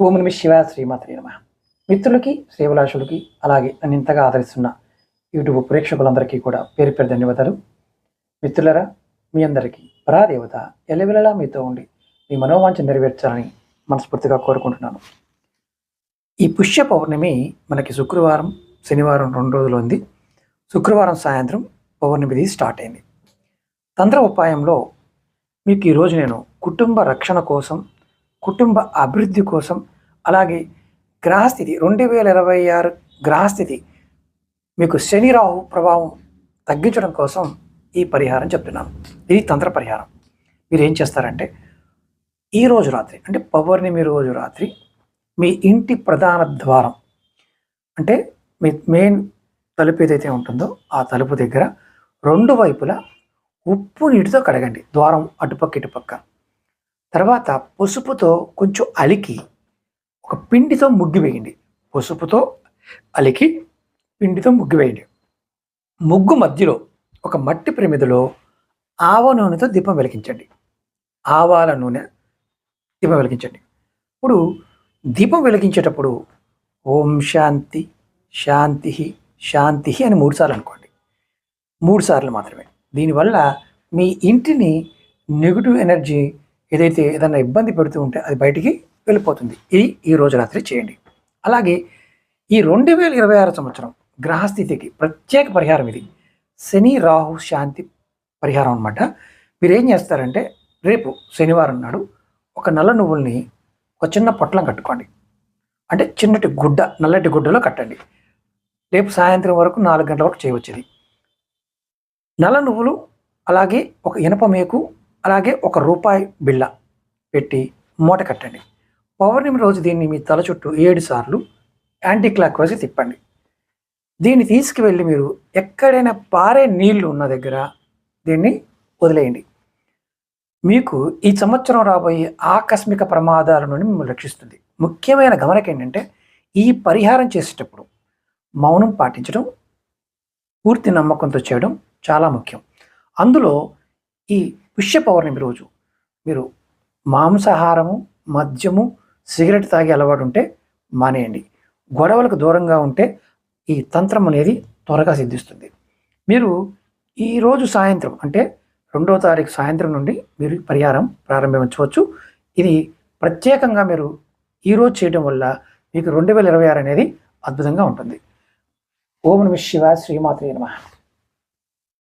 ఓం నమ శివ శ్రీమాత్రి నమ. మిత్రులకి శ్రీవిలాసులకి అలాగే నన్ను ఇంతగా ఆదరిస్తున్న యూట్యూబ్ ప్రేక్షకులందరికీ కూడా పేరు పేరు ధన్యవాదాలు. మిత్రులరా మీ అందరికీ పరాదేవత ఎలవెలలా మీతో ఉండి మీ మనోవాంఛ నెరవేర్చాలని మనస్ఫూర్తిగా కోరుకుంటున్నాను. ఈ పుష్య పౌర్ణమి మనకి శుక్రవారం శనివారం రెండు రోజులు ఉంది. శుక్రవారం సాయంత్రం పౌర్ణమిది స్టార్ట్ అయింది. తంత్ర ఉపాయంలో మీకు ఈరోజు నేను కుటుంబ రక్షణ కోసం కుటుంబ అభివృద్ధి కోసం అలాగే గ్రహస్థితి రెండు వేల ఇరవై ఆరు గ్రహస్థితి మీకు శని రాహు ప్రభావం తగ్గించడం కోసం ఈ పరిహారం చెప్తున్నాను. ఇది తంత్ర పరిహారం. మీరు ఏం చేస్తారంటే ఈ రోజు రాత్రి అంటే పౌర్ణమి రోజు రాత్రి మీ ఇంటి ప్రధాన ద్వారం అంటే మీ మెయిన్ తలుపు ఏదైతే ఉంటుందో ఆ తలుపు దగ్గర రెండు వైపులా ఉప్పు నీటితో కడగండి. ద్వారం అటుపక్క ఇటుపక్క. తర్వాత పసుపుతో కొంచెం అలికి ఒక పిండితో ముగ్గు వేయండి. పసుపుతో అలికి పిండితో ముగ్గు వేయండి. ముగ్గు మధ్యలో ఒక మట్టి ప్రమిదలో ఆవ నూనెతో దీపం వెలిగించండి. ఆవాల నూనె దీపం వెలిగించండి. ఇప్పుడు దీపం వెలిగించేటప్పుడు ఓం శాంతి శాంతి శాంతి అని మూడుసార్లు అనుకోండి. మూడుసార్లు మాత్రమే. దీనివల్ల మీ ఇంటిని నెగిటివ్ ఎనర్జీ ఏదైతే ఏదైనా ఇబ్బంది పెడుతూ ఉంటే అది బయటికి వెళ్ళిపోతుంది. ఇది ఈ రోజు రాత్రి చేయండి. అలాగే ఈ రెండు వేల ఇరవై ఆరు సంవత్సరం గ్రహస్థితికి ప్రత్యేక పరిహారం ఇది. శని రాహు శాంతి పరిహారం అనమాట మీరు ఏం చేస్తారంటే రేపు శనివారం నాడు ఒక నల్ల నువ్వుల్ని ఒక చిన్న పొట్లం కట్టుకోండి. అంటే చిన్నటి గుడ్డ నల్లటి గుడ్డలో కట్టండి. రేపు సాయంత్రం వరకు నాలుగు గంటల వరకు చేయవచ్చు ఇది నల్ల నువ్వులు అలాగే ఒక ఇనప మేకు అలాగే ఒక రూపాయి బిళ్ళ పెట్టి మూట కట్టండి. పౌర్ణమి రోజు దీన్ని మీ తల చుట్టూ ఏడు సార్లు యాంటీ క్లాక్ వైజ్ తిప్పండి. దీన్ని తీసుకువెళ్ళి మీరు ఎక్కడైనా పారే నీళ్ళు ఉన్న దగ్గర దీన్ని వదిలేయండి. మీకు ఈ సంవత్సరం రాబోయే ఆకస్మిక ప్రమాదాల నుండి మిమ్మల్ని రక్షిస్తుంది. ముఖ్యమైన గమనిక ఏంటంటే ఈ పరిహారం చేసేటప్పుడు మౌనం పాటించడం పూర్తి నమ్మకంతో చేయడం చాలా ముఖ్యం. అందులో ఈ పుష్య పౌర్ణమి రోజు మీరు మాంసాహారము మద్యము సిగరెట్ తాగే అలవాటు ఉంటే మానేయండి. గొడవలకు దూరంగా ఉంటే ఈ తంత్రం అనేది త్వరగా సిద్ధిస్తుంది. మీరు ఈరోజు సాయంత్రం అంటే రెండో తారీఖు సాయంత్రం నుండి మీరు పరిహారం ప్రారంభించవచ్చు. ఇది ప్రత్యేకంగా మీరు ఈరోజు చేయడం వల్ల మీకు రెండు వేల ఇరవై ఆరు అనేది అద్భుతంగా ఉంటుంది. ఓం నమ శివ శ్రీమాత్రి నమ.